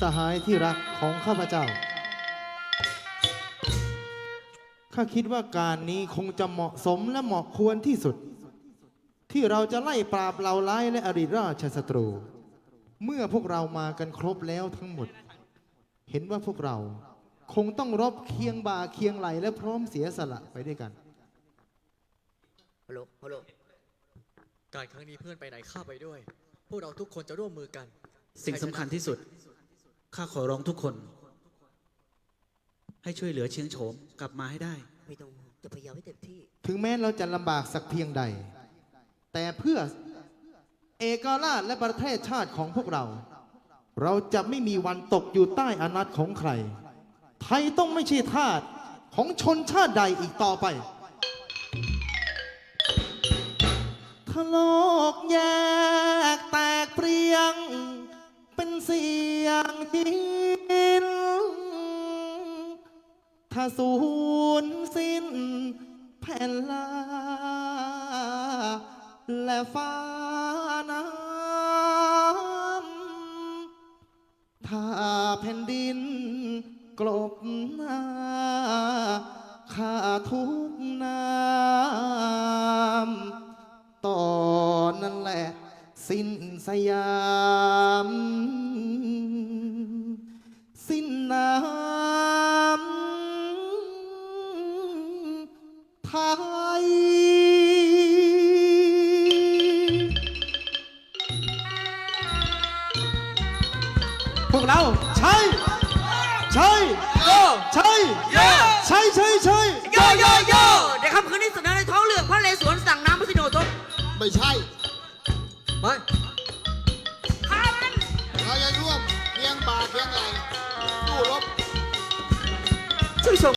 สหายที่รักของข้าพเจ้า ข้าคิดว่าการนี้คงจะเหมาะสมและเหมาะควรที่สุด ที่เราจะไล่ปราบเหล่าร้ายและอริราชศัตรู เมื่อพวกเรามากันครบแล้วทั้งหมด เห็นว่าพวกเราคงต้องรบเคียงบ่าเคียงไหลและพร้อมเสียสละไปด้วยกันฮัลโหลฮัลโหลการครั้งนี้เพื่อนไปไหนข้าไปด้วย พวกเราทุกคนจะร่วมมือกัน สิ่งสำคัญที่สุด ข้าขอร้องทุกคน ให้ช่วยเหลือเชียงโฉมกลับมาให้ได้ ไม่ต้องห่วงจะพยายามให้เต็มที่ ถึงแม้เราจะลำบากสักเพียงใด แต่เพื่อเอกราชและประเทศชาติของพวกเรา เราจะไม่มีวันตกอยู่ใต้อานัตของใคร ไทยต้องไม่ใช่ทาสของชนชาติใดอีกต่อไปถ้าโลกแสียงดินถ้าสูญสิ้นแผ่นลา และฟ้าน้ำถ้าแผ่นดินกลบหน้าข้าทุกน้ำตอนนั้นแหละสิ้นสยาม นน้ำไทย พวกเราใช่ใช่ใช่ใช่ใช่ใช่โยโยโยเดี๋ยวคำคืนนี้เสนอในท้องเรื่องพระเลสวนสั่งน้ำพระสิโนทศไม่ใช่ไปข้ามันเราจะร่วมเคียงบ่าเคียงไหล สู้รบช่วยส่ง